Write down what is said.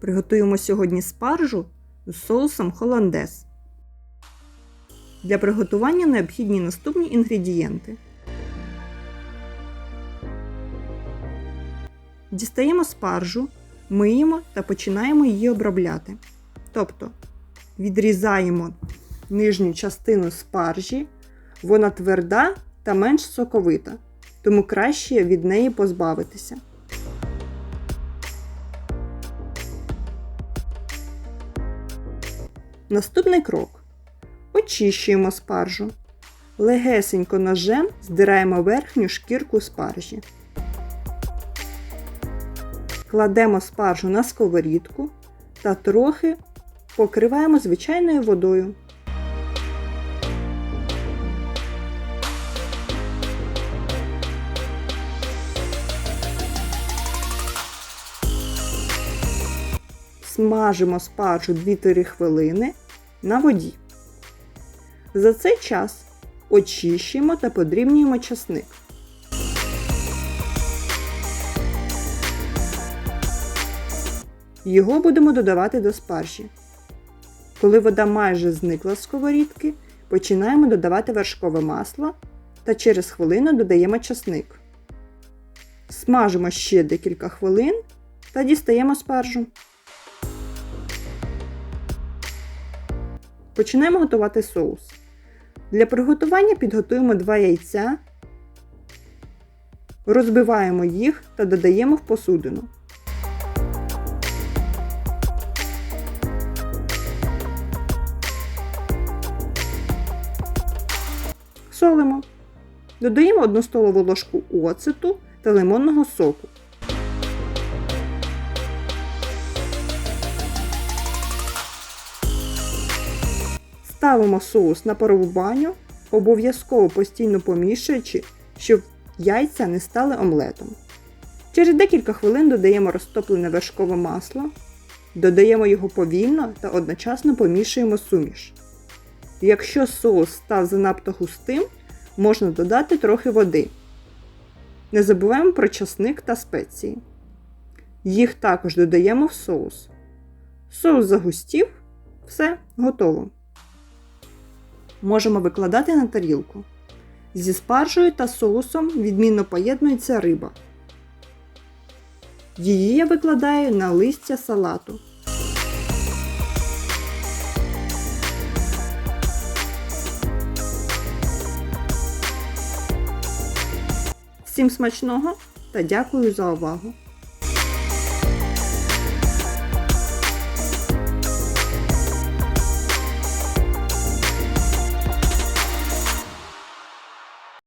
Приготуємо сьогодні спаржу з соусом холандез. Для приготування необхідні наступні інгредієнти. Дістаємо спаржу, миємо та починаємо її обробляти. Тобто відрізаємо нижню частину спаржі, вона тверда та менш соковита, тому краще від неї позбавитися. Наступний крок. Очищуємо спаржу. Легесенько ножем здираємо верхню шкірку спаржі. Кладемо спаржу на сковорідку та трохи покриваємо звичайною водою. Смажимо спаржу 2-3 хвилини на воді. За цей час очищуємо та подрібнюємо часник. Його будемо додавати до спаржі. Коли вода майже зникла з сковорідки, починаємо додавати вершкове масло та через хвилину додаємо часник. Смажимо ще декілька хвилин та дістаємо спаржу. Починаємо готувати соус. Для приготування підготуємо 2 яйця, розбиваємо їх та додаємо в посудину. Солимо. Додаємо 1 столову ложку оцету та лимонного соку. Ставимо соус на парову баню, обов'язково постійно помішуючи, щоб яйця не стали омлетом. Через декілька хвилин додаємо розтоплене вершкове масло, додаємо його повільно та одночасно помішуємо суміш. Якщо соус став занадто густим, можна додати трохи води. Не забуваємо про часник та спеції. Їх також додаємо в соус. Соус загустів, все готово. Можемо викладати на тарілку. Зі спаржею та соусом відмінно поєднується риба. Її я викладаю на листя салату. Всім смачного та дякую за увагу!